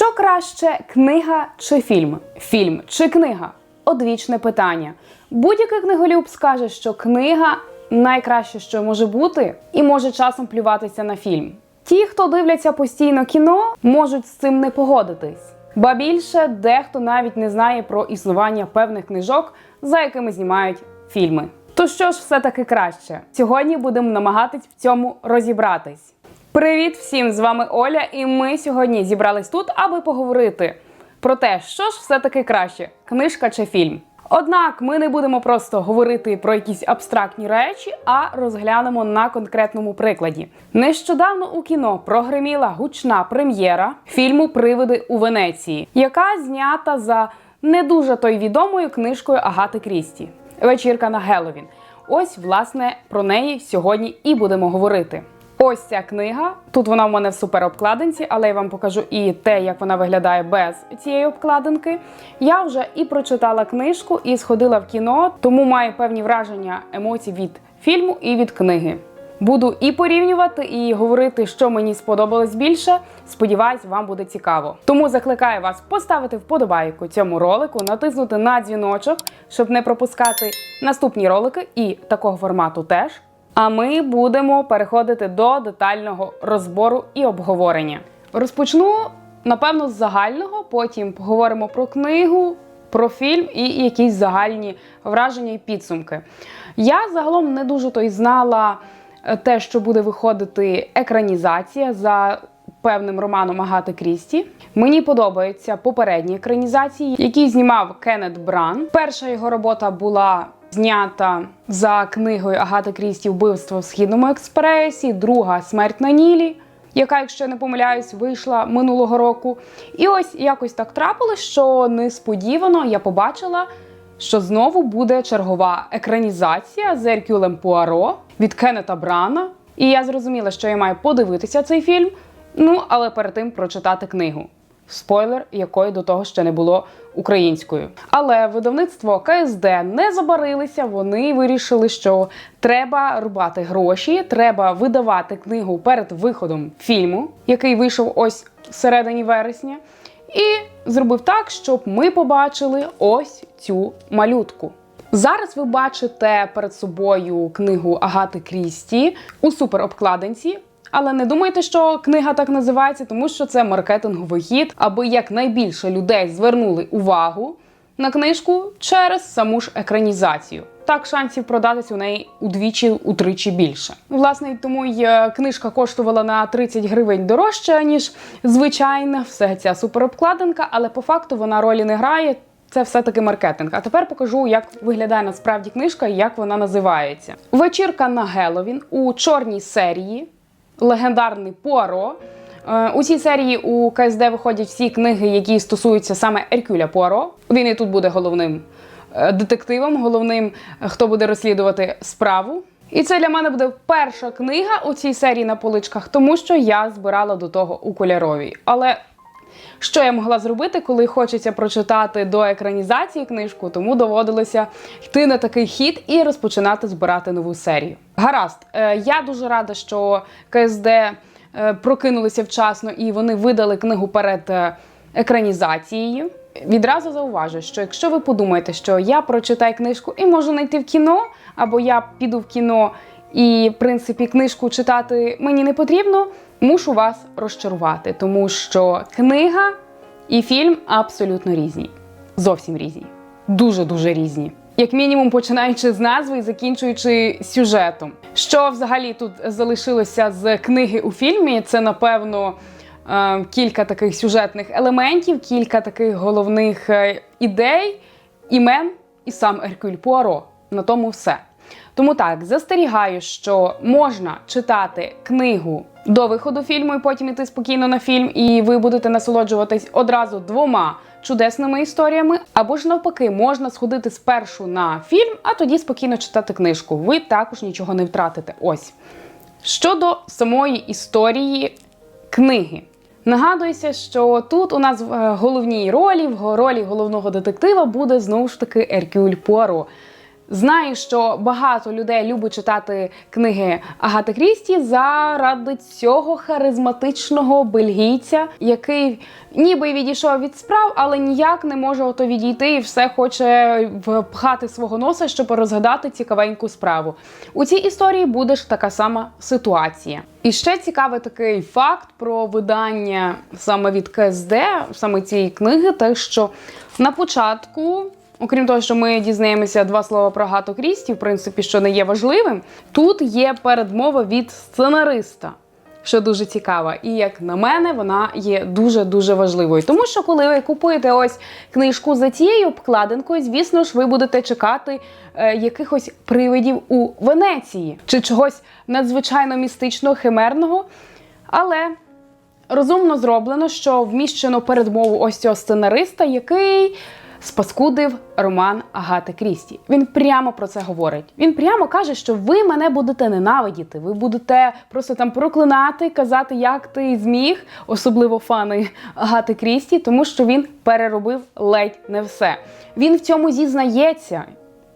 Що краще, книга чи фільм? Фільм чи книга? Одвічне питання. Будь-який книголюб скаже, що книга найкраще, що може бути, і може часом плюватися на фільм. Ті, хто дивляться постійно кіно, можуть з цим не погодитись. Ба більше дехто навіть не знає про існування певних книжок, за якими знімають фільми. То що ж все таки краще? Сьогодні будемо намагатись в цьому розібратись. Привіт всім! З вами Оля, і ми сьогодні зібрались тут, аби поговорити про те, що ж все таки краще: книжка чи фільм. Однак ми не будемо просто говорити про якісь абстрактні речі, а розглянемо на конкретному прикладі. Нещодавно у кіно прогреміла гучна прем'єра фільму Привиди у Венеції, яка знята за не дуже той відомою книжкою Агати Крісті Вечірка на Геловін. Ось, власне, про неї сьогодні і будемо говорити. Ось ця книга. Тут вона в мене в суперобкладинці, але я вам покажу і те, як вона виглядає без цієї обкладинки. Я вже і прочитала книжку, і сходила в кіно, тому маю певні враження емоцій від фільму і від книги. Буду і порівнювати, і говорити, що мені сподобалось більше. Сподіваюсь, вам буде цікаво. Тому закликаю вас поставити вподобайку цьому ролику, натиснути на дзвіночок, щоб не пропускати наступні ролики і такого формату теж. А ми будемо переходити до детального розбору і обговорення. Розпочну напевно з загального, потім поговоримо про книгу, про фільм і якісь загальні враження і підсумки. Я загалом не дуже то й знала е, те, що буде виходити екранізація за певним романом Агати Крісті. Мені подобаються попередні екранізації, які знімав Кеннет Бран. Перша його робота була знята за книгою Агати Крісті Вбивство в східному експресі, друга смерть на Нілі. Яка, якщо я не помиляюсь, вийшла минулого року. І ось якось так трапилось, що несподівано я побачила, що знову буде чергова екранізація з Еркюлем Пуаро від Кеннета Брана. І я зрозуміла, що я маю подивитися цей фільм. Ну, але перед тим прочитати книгу. Спойлер, якої до того ще не було українською. Але видавництво КСД не забарилися. Вони вирішили, що треба рубати гроші, треба видавати книгу перед виходом фільму, який вийшов ось всередині вересня, і зробив так, щоб ми побачили ось цю малютку. Зараз ви бачите перед собою книгу Агати Крісті у суперобкладинці. Але не думайте, що книга так називається, тому що це маркетинговий хід, аби якнайбільше людей звернули увагу на книжку через саму ж екранізацію. Так шансів продатись у неї удвічі утричі більше. Власне, тому й е, книжка коштувала на 30 гривень дорожче, ніж звичайна все ця суперобкладинка, але по факту вона ролі не грає. Це все-таки маркетинг. А тепер покажу, як виглядає насправді книжка і як вона називається. Вечірка на Геловін у чорній серії легендарний Пуаро. Е, У цій серії у КСД виходять всі книги, які стосуються саме Еркюля Пуаро. Він і тут буде головним е, детективом, головним, хто буде розслідувати справу. І це для мене буде перша книга у цій серії на поличках, тому що я збирала до того у кольоровій. Але що я могла зробити, коли хочеться прочитати до екранізації книжку, тому доводилося йти на такий хід і розпочинати збирати нову серію. Гаразд, е, я дуже рада, що КСД е, прокинулися вчасно і вони видали книгу перед е, екранізацією. Відразу зауважу, що якщо ви подумаєте, що я прочитаю книжку і можу знайти в кіно, або я піду в кіно і, в принципі, книжку читати мені не потрібно, мушу вас розчарувати, тому що книга і фільм абсолютно різні. Зовсім різні. Дуже-дуже різні. Як мінімум, починаючи з назви і закінчуючи сюжетом. Що взагалі тут залишилося з книги у фільмі, це напевно е, кілька таких сюжетних елементів, кілька таких головних е, ідей, імен і сам Еркюль Пуаро. На тому все. Тому так, застерігаю, що можна читати книгу до виходу фільму і потім іти спокійно на фільм, і ви будете насолоджуватись одразу двома чудесними історіями. Або ж навпаки, можна сходити спершу на фільм, а тоді спокійно читати книжку. Ви також нічого не втратите. Ось. Щодо самої історії книги. Нагадується, що тут у нас в е, головній ролі, в ролі головного детектива буде знову ж таки Еркюль Пуаро. Знаю, що багато людей любить читати книги Агати Крісті заради цього харизматичного бельгійця, який ніби відійшов від справ, але ніяк не може ото відійти і все хоче впхати свого носа, щоб розгадати цікавеньку справу. У цій історії буде ж така сама ситуація. І ще цікавий такий факт про видання саме від КСД, саме цієї книги, те, що на початку. Окрім того, що ми дізнаємося два слова про Гату Крісті, в принципі, що не є важливим. Тут є передмова від сценариста, що дуже цікаво. І як на мене, вона є дуже дуже важливою. Тому що, коли ви купуєте ось книжку за цією обкладинкою, звісно ж, ви будете чекати е, якихось привидів у Венеції чи чогось надзвичайно містичного, химерного. Але розумно зроблено, що вміщено передмову ось цього сценариста, який спаскудив роман Агати Крісті. Він прямо про це говорить. Він прямо каже, що ви мене будете ненавидіти, ви будете просто там проклинати, казати, як ти зміг, особливо фани Агати Крісті, тому що він переробив ледь не все. Він в цьому зізнається.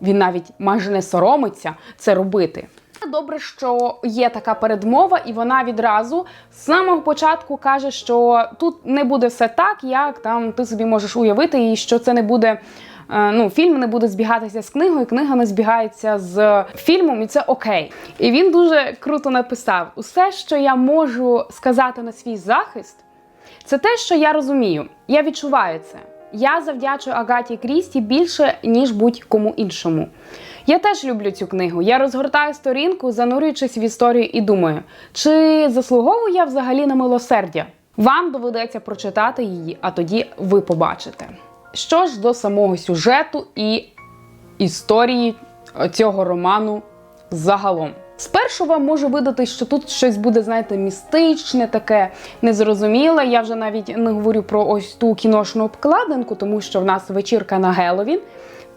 Він навіть майже не соромиться це робити. Добре, що є така передмова, і вона відразу з самого початку каже, що тут не буде все так, як там ти собі можеш уявити, і що це не буде. е, Ну, фільм не буде збігатися з книгою, книга не збігається з фільмом, і це окей. І він дуже круто написав: усе, що я можу сказати на свій захист, це те, що я розумію. Я відчуваю це. Я завдячую Агаті Крісті більше, ніж будь-кому іншому. Я теж люблю цю книгу. Я розгортаю сторінку, занурюючись в історію, і думаю, чи заслуговую я взагалі на милосердя? Вам доведеться прочитати її, а тоді ви побачите. Що ж до самого сюжету і історії цього роману загалом. Спершу вам може видати, що тут щось буде, знаєте, містичне, таке незрозуміле. Я вже навіть не говорю про ось ту кіношну обкладинку, тому що в нас вечірка на Геловін.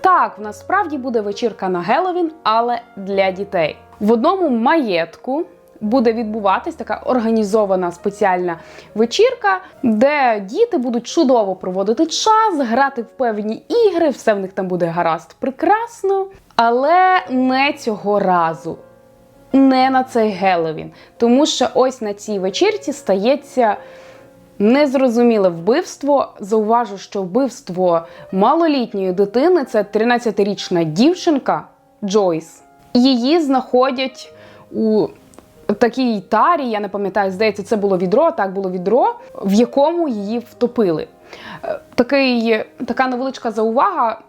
Так, в нас справді буде вечірка на Геловін, але для дітей. В одному маєтку буде відбуватись така організована спеціальна вечірка, де діти будуть чудово проводити час, грати в певні ігри, все в них там буде гаразд прекрасно. Але не цього разу. Не на цей Геловін. Тому що ось на цій вечірці стається незрозуміле вбивство. Зауважу, що вбивство малолітньої дитини це 13-річна дівчинка Джойс. Її знаходять у такій тарі, я не пам'ятаю, здається, це було відро, так було відро, в якому її втопили. Е, Такий, така невеличка заувага.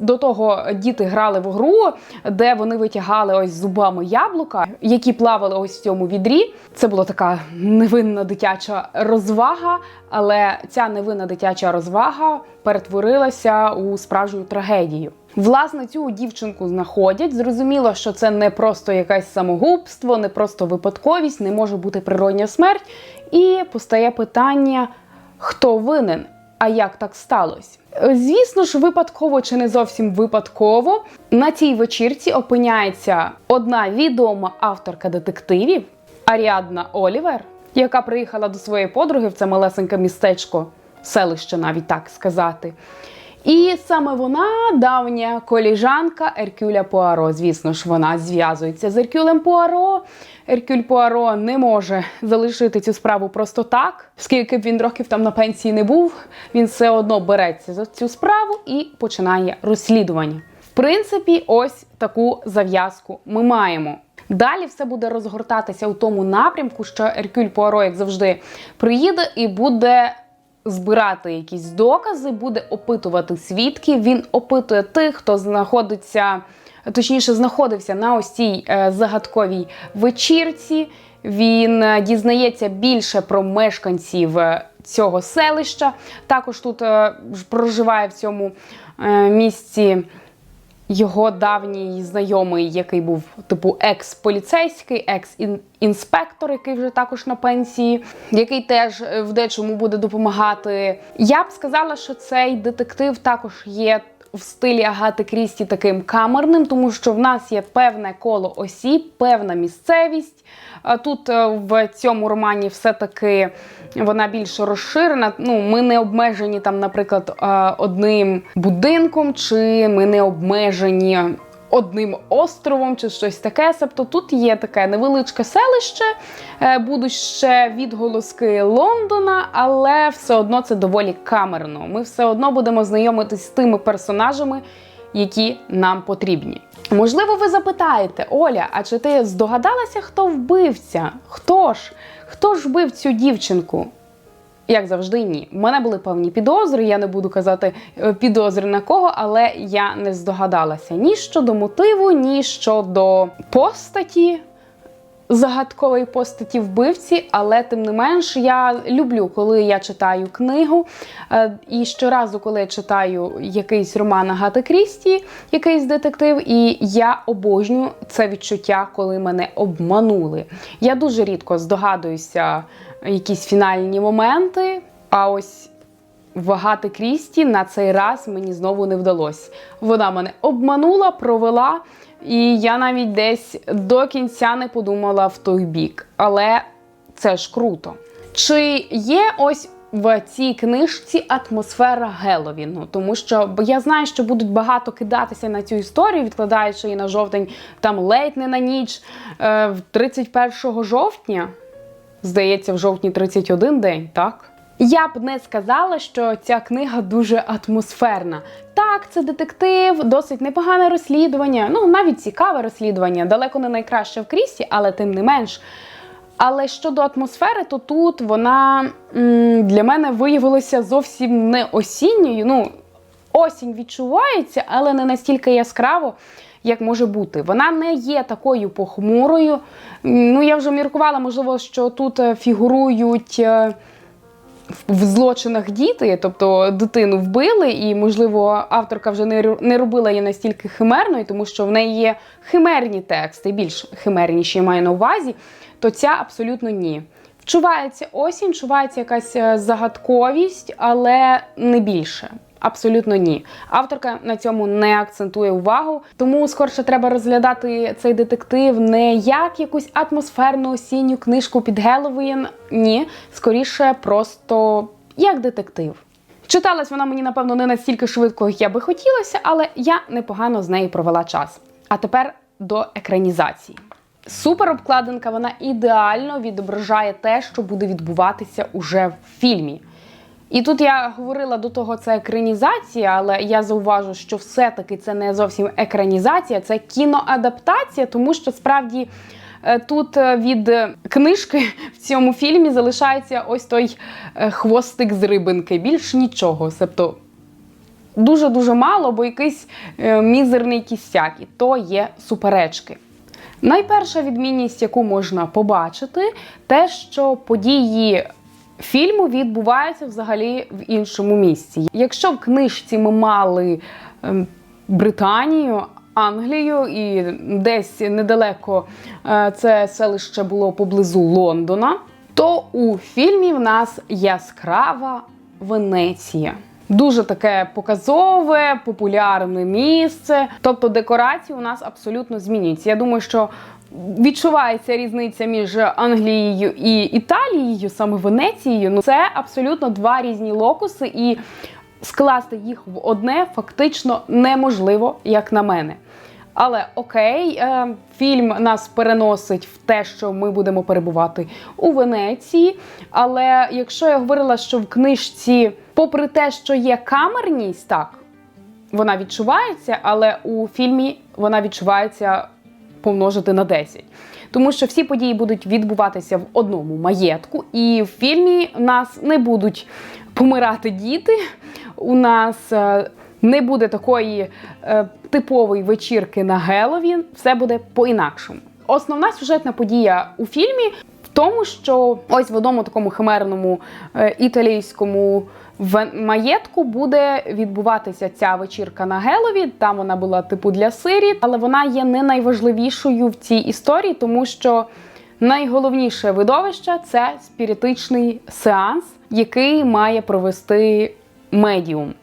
До того діти грали в гру, де вони витягали ось зубами яблука, які плавали ось в цьому відрі. Це була така невинна дитяча розвага, але ця невинна дитяча розвага перетворилася у справжню трагедію. Власне, цю дівчинку знаходять. Зрозуміло, що це не просто якесь самогубство, не просто випадковість, не може бути природня смерть. І постає питання: хто винен? А як так сталося? Звісно ж, випадково чи не зовсім випадково на цій вечірці опиняється одна відома авторка детективів Аріадна Олівер, яка приїхала до своєї подруги в це малесеньке містечко, селище, навіть так сказати. І саме вона давня коліжанка Еркюля Пуаро. Звісно ж, вона зв'язується з Еркюлем Пуаро. Еркюль Пуаро не може залишити цю справу просто так, скільки б він років там на пенсії не був, він все одно береться за цю справу і починає розслідування. В принципі, ось таку зав'язку ми маємо. Далі все буде розгортатися у тому напрямку, що Еркюль Пуаро, як завжди, приїде і буде збирати якісь докази, буде опитувати свідків. Він опитує тих, хто знаходиться, точніше, знаходився на ось цій е, загадковій вечірці. Він е, дізнається більше про мешканців е, цього селища. Також тут проживає в цьому місці його давній знайомий, який був типу екс-поліцейський, екс-інспектор, який вже також на пенсії, який теж е, в дечому буде допомагати. Я б сказала, що цей детектив також є. В стилі Агати Крісті таким камерним, тому що в нас є певне коло осіб, певна місцевість. Тут е, в цьому романі все-таки вона більш розширена. Ну, ми не обмежені там, наприклад, е, одним будинком, чи ми не обмежені одним островом чи щось таке. Себто тут є таке невеличке селище, е, будуть ще відголоски Лондона, але все одно це доволі камерно. Ми все одно будемо знайомитись з тими персонажами, які нам потрібні. Можливо, ви запитаєте, Оля, а чи ти здогадалася, хто вбивця? Хто ж? Хто ж вбив цю дівчинку? Як завжди, ні. У мене були певні підозри, я не буду казати е, підозри на кого, але я не здогадалася ні щодо мотиву, ні щодо постаті, загадкової постаті вбивці, але тим не менш я люблю, коли я читаю книгу. е, І щоразу, коли я читаю якийсь роман Агати Крісті, якийсь детектив, і я обожнюю це відчуття, коли мене обманули. Я дуже рідко здогадуюся якісь фінальні моменти. А ось вагати Крісті на цей раз мені знову не вдалося. Вона мене обманула, провела, і я навіть десь до кінця не подумала в той бік. Але це ж круто. Чи є ось в цій книжці атмосфера Геловіну? Тому що я знаю, що будуть багато кидатися на цю історію, відкладаючи її на жовтень, там ледь не на ніч, е, в 31 жовтня. Здається, в жовтні 31 день, так? Я б не сказала, що ця книга дуже атмосферна. Так, це детектив, досить непогане розслідування, ну навіть цікаве розслідування, далеко не найкраще в крісті, але тим не менш. Але щодо атмосфери, то тут вона для мене виявилася зовсім не осінньою. Ну, осінь відчувається, але не настільки яскраво, як може бути. Вона не є такою похмурою. Ну, я вже міркувала, можливо, що тут е, фігурують. В- злочинах діти, тобто дитину вбили, і, можливо, авторка вже не, не робила її настільки химерною, тому що в неї є химерні тексти, більш химерніші маю на увазі, то ця абсолютно ні. Вчувається осінь, чувається якась е, загадковість, але не більше. Абсолютно ні. Авторка на цьому не акцентує увагу, тому скорше треба розглядати цей детектив не як якусь атмосферну осінню книжку під Геловін. Ні, скоріше, просто як детектив. Читалась вона мені, напевно, не настільки швидко, як я би хотілося, але я непогано з нею провела час. А тепер до екранізації. Супер обкладинка, вона ідеально відображає те, що буде відбуватися уже в фільмі. І тут я говорила до того, це екранізація, але я зауважу, що все-таки це не зовсім екранізація, це кіноадаптація, тому що справді е, тут е, від е, книжки в цьому фільмі залишається ось той хвостик з рибинки. Більш нічого. Себто дуже-дуже мало, бо якийсь мізерний кістяк, і то є суперечки. Найперша відмінність, яку можна побачити, те, що події фільму відбуваються взагалі в іншому місці. Якщо в книжці ми мали ем, Британію, Англію і десь недалеко е, це селище було поблизу Лондона, то у фільмі в нас яскрава Венеція. Дуже таке показове, популярне місце. Тобто декорації у нас абсолютно змінюються. Я думаю, що відчувається різниця між Англією і Італією, саме Венецією. Ну це абсолютно два різні локуси, і скласти їх в одне фактично неможливо, як на мене. Але окей, е, фільм нас переносить в те, що ми будемо перебувати у Венеції. Але якщо я говорила, що в книжці, попри те, що є камерність, так, вона відчувається, але у фільмі вона відчувається помножити на 10. Тому що всі події будуть відбуватися в одному маєтку, і в фільмі в нас не будуть помирати діти. У нас е, не буде такої е, типової вечірки на Геловін, все буде по-інакшому. Основна сюжетна подія у фільмі в тому, що ось в одному такому химерному е, італійському в маєтку буде відбуватися ця вечірка на Гелові. Там вона була типу для Сирі, але вона є не найважливішою в цій історії, тому що найголовніше видовище це спіритичний сеанс, який має провести медіум.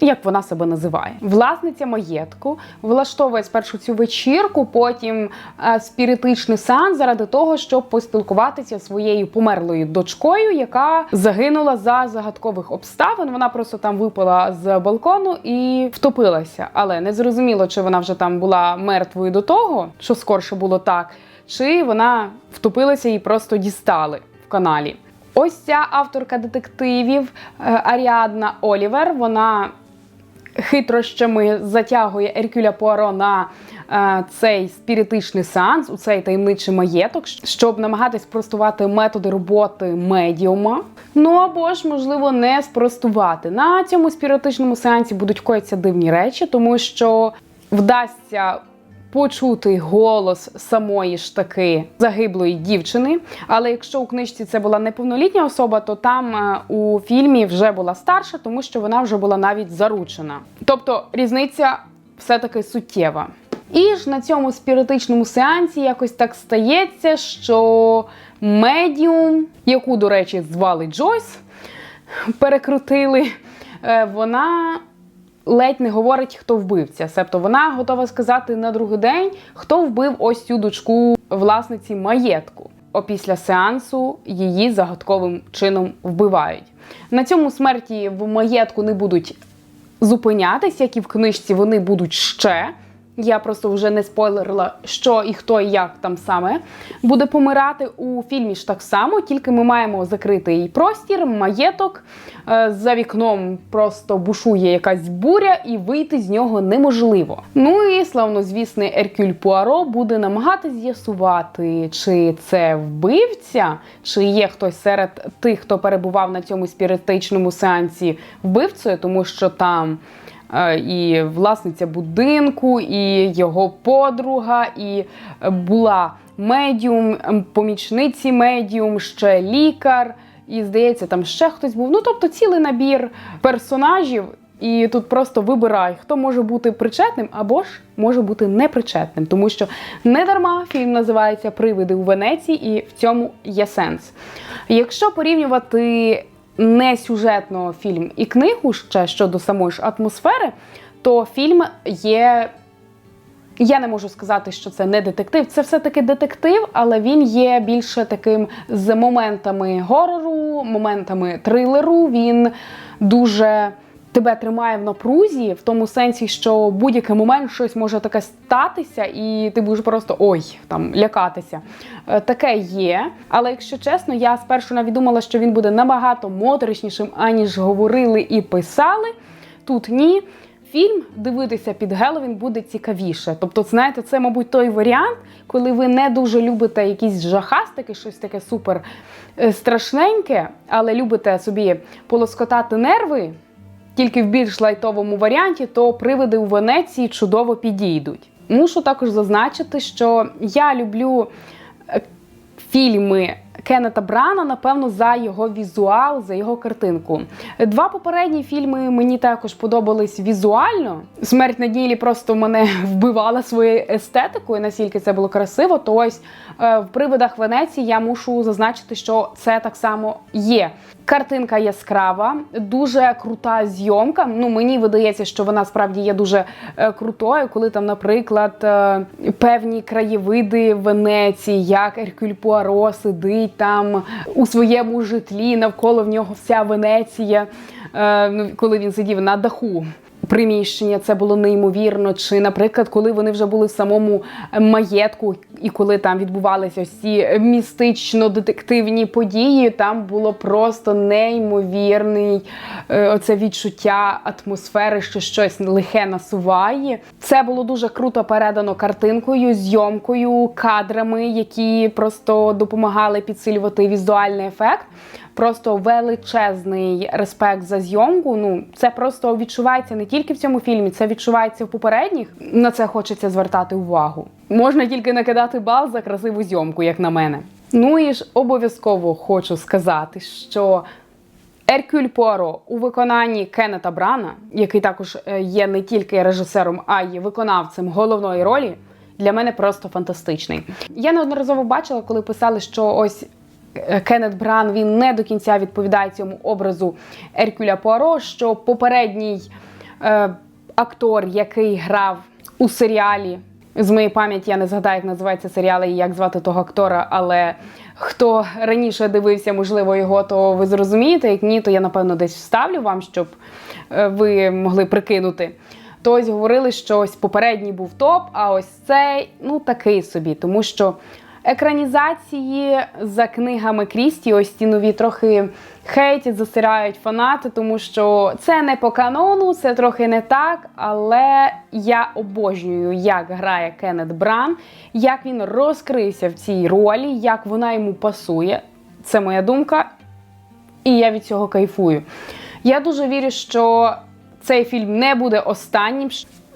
Як вона себе називає. Власниця маєтку влаштовує спершу цю вечірку, потім е, спіритичний сеанс заради того, щоб поспілкуватися своєю померлою дочкою, яка загинула за загадкових обставин. Вона просто там випала з балкону і втопилася. Але не зрозуміло, чи вона вже там була мертвою до того, що скорше було так, чи вона втопилася і просто дістали в каналі. Ось ця авторка детективів е, Аріадна Олівер. Вона хитрощами затягує Еркюля Пуаро на е, цей спіритичний сеанс, у цей таємничий маєток, щоб намагатись спростувати методи роботи медіума. Ну або ж, можливо, не спростувати. На цьому спіритичному сеансі будуть коїться дивні речі, тому що вдасться. Почути голос самої ж таки загиблої дівчини. Але якщо у книжці це була неповнолітня особа, то там е, у фільмі вже була старша, тому що вона вже була навіть заручена. Тобто різниця все-таки суттєва. І ж на цьому спіритичному сеансі якось так стається, що медіум, яку, до речі, звали Джойс, перекрутили, е, вона ледь не говорить, хто вбивця. Себто вона готова сказати на другий день, хто вбив ось цю дочку власниці маєтку. Опісля сеансу її загадковим чином вбивають. На цьому смерті в маєтку не будуть зупинятись, як і в книжці, вони будуть ще. Я просто вже не спойлерила, що і хто і як там саме буде помирати у фільмі ж так само, тільки ми маємо закритий простір, маєток. Е, За вікном просто бушує якась буря, і вийти з нього неможливо. Ну і славнозвісний Еркюль Пуаро буде намагатись з'ясувати, чи це вбивця, чи є хтось серед тих, хто перебував на цьому спіритичному сеансі вбивцею, тому що там. Е, і власниця будинку, і його подруга, і е, була медіум, помічниці медіум, ще лікар. І здається, там ще хтось був. Ну тобто цілий набір персонажів. І тут просто вибирай, хто може бути причетним або ж може бути непричетним, тому що не дарма фільм називається Привиди у Венеції, і в цьому є сенс. Якщо порівнювати не сюжетно фільм і книгу ще щодо самої ж атмосфери, то фільм є. Я не можу сказати, що це не детектив. Це все-таки детектив, але він є більше таким з моментами горору, моментами трилеру. Він дуже тебе тримає в напрузі, в тому сенсі, що будь-який момент щось може таке статися, і ти будеш просто ой, там лякатися. Е, Таке є. Але якщо чесно, я спершу навіть думала, що він буде набагато моторичнішим, аніж говорили і писали. Тут ні. Фільм дивитися під Геловін буде цікавіше. Тобто, знаєте, це, мабуть, той варіант, коли ви не дуже любите якісь жахастики, щось таке супер е, страшненьке, але любите собі полоскотати нерви тільки в більш лайтовому варіанті, то привиди у Венеції чудово підійдуть. Мушу також зазначити, що я люблю е, фільми. Кеннета Брана, напевно, за його візуал, за його картинку. Два попередні фільми мені також подобались візуально. Смерть на ділі просто мене вбивала своєю естетикою, наскільки це було красиво. То ось е, в привидах Венеції я мушу зазначити, що це так само є. Картинка яскрава, дуже крута зйомка. Ну мені видається, що вона справді є дуже е, крутою, коли там, наприклад, е, певні краєвиди Венеції, як Еркюль Пуаро сидить там у своєму житлі, навколо в нього вся Венеція, е, ну, коли він сидів на даху. Приміщення це було неймовірно. Чи, наприклад, коли вони вже були в самому маєтку, і коли там відбувалися ці містично-детективні події, там було просто неймовірний е, оце відчуття атмосфери, що щось лихе насуває. Це було дуже круто передано картинкою, зйомкою, кадрами, які просто допомагали підсилювати візуальний ефект. Просто величезний респект за зйомку. Ну це просто відчувається не тільки в цьому фільмі, це відчувається в попередніх. На це хочеться звертати увагу. Можна тільки накидати бал за красиву зйомку, як на мене. Ну і ж обов'язково хочу сказати, що Еркюль Пуаро у виконанні Кеннета Брана, який також е, є не тільки режисером, а й виконавцем головної ролі. Для мене просто фантастичний. Я неодноразово бачила, коли писали, що ось Кеннет Бран він не до кінця відповідає цьому образу Еркюля Пуаро, що попередній е, актор, який грав у серіалі. З моєї пам'яті я не згадаю, як називається серіал і як звати того актора, але хто раніше дивився, можливо, його, то ви зрозумієте. Як ні, то я напевно десь вставлю вам, щоб е, ви могли прикинути. То ось говорили, що ось попередній був топ, а ось цей ну такий собі, тому що екранізації за книгами Крісті, ось ці нові трохи хейтять, засирають фанати, тому що це не по канону, це трохи не так. Але я обожнюю, як грає Кеннет Бран, як він розкрився в цій ролі, як вона йому пасує. Це моя думка, і я від цього кайфую. Я дуже вірю, що цей фільм не буде останнім.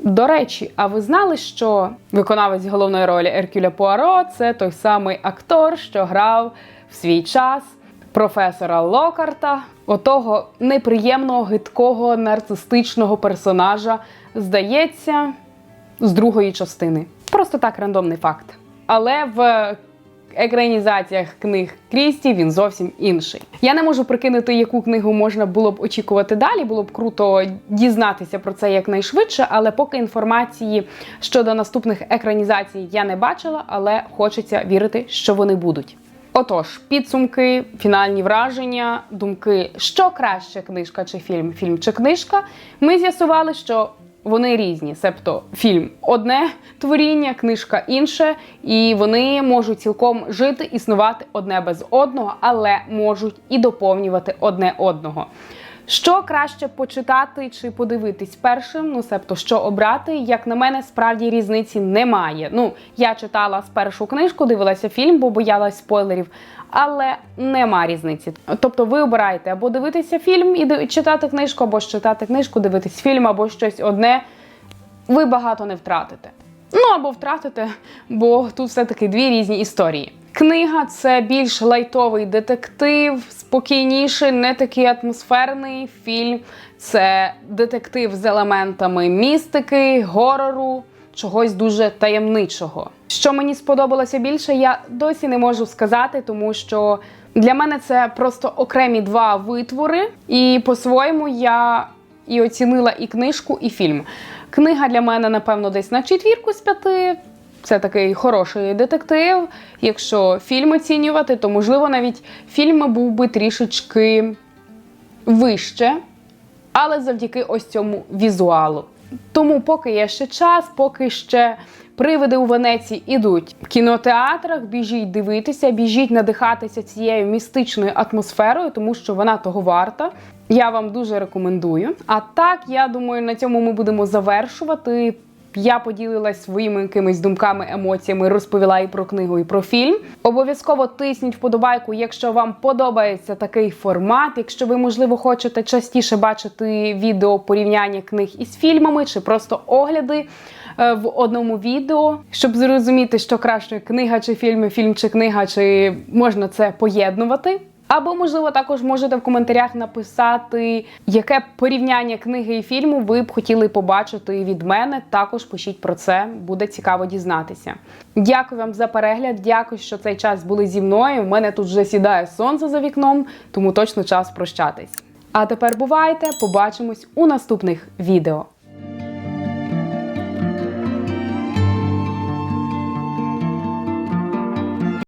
До речі, а ви знали, що виконавець головної ролі Еркюля Пуаро це той самий актор, що грав в свій час професора Локарта, отого неприємного, гидкого, нарцистичного персонажа, здається, з другої частини. Просто так рандомний факт. Але в екранізаціях книг Крісті він зовсім інший. Я не можу прикинути, яку книгу можна було б очікувати далі. Було б круто дізнатися про це якнайшвидше, але поки інформації щодо наступних екранізацій я не бачила, але хочеться вірити, що вони будуть. Отож, підсумки, фінальні враження, думки, що краще книжка чи фільм, фільм чи книжка. Ми з'ясували, що вони різні, себто фільм одне творіння, книжка інше, і вони можуть цілком жити, існувати одне без одного, але можуть і доповнювати одне одного. Що краще почитати чи подивитись першим? Ну, себто, що обрати, як на мене, справді різниці немає. Ну, я читала спершу книжку, дивилася фільм, бо боялась спойлерів, але нема різниці. Тобто, ви обираєте або дивитися фільм і читати книжку, або читати книжку, дивитись фільм, або щось одне. Ви багато не втратите. Ну або втратите, бо тут все-таки дві різні історії. Книга це більш лайтовий детектив, спокійніший, не такий атмосферний фільм. Це детектив з елементами містики, горору, чогось дуже таємничого. Що мені сподобалося більше, я досі не можу сказати, тому що для мене це просто окремі два витвори, і по-своєму я і оцінила і книжку, і фільм. Книга для мене, напевно, десь на четвірку з п'яти. Це такий хороший детектив. Якщо фільм оцінювати, то можливо навіть фільм був би трішечки вище, але завдяки ось цьому візуалу. Тому, поки є ще час, поки ще привиди у Венеції ідуть в кінотеатрах, біжіть дивитися, біжіть надихатися цією містичною атмосферою, тому що вона того варта. Я вам дуже рекомендую. А так, я думаю, на цьому ми будемо завершувати. Я поділилась своїми якимись думками, емоціями, розповіла і про книгу, і про фільм. Обов'язково тисніть вподобайку, якщо вам подобається такий формат. Якщо ви, можливо, хочете частіше бачити відео порівняння книг із фільмами, чи просто огляди е, в одному відео, щоб зрозуміти, що краще книга чи фільм, фільм чи книга, чи можна це поєднувати. Або, можливо, також можете в коментарях написати, яке порівняння книги і фільму ви б хотіли побачити від мене. Також пишіть про це, буде цікаво дізнатися. Дякую вам за перегляд. Дякую, що цей час були зі мною. У мене тут вже сідає сонце за вікном, тому точно час прощатись. А тепер бувайте, побачимось у наступних відео.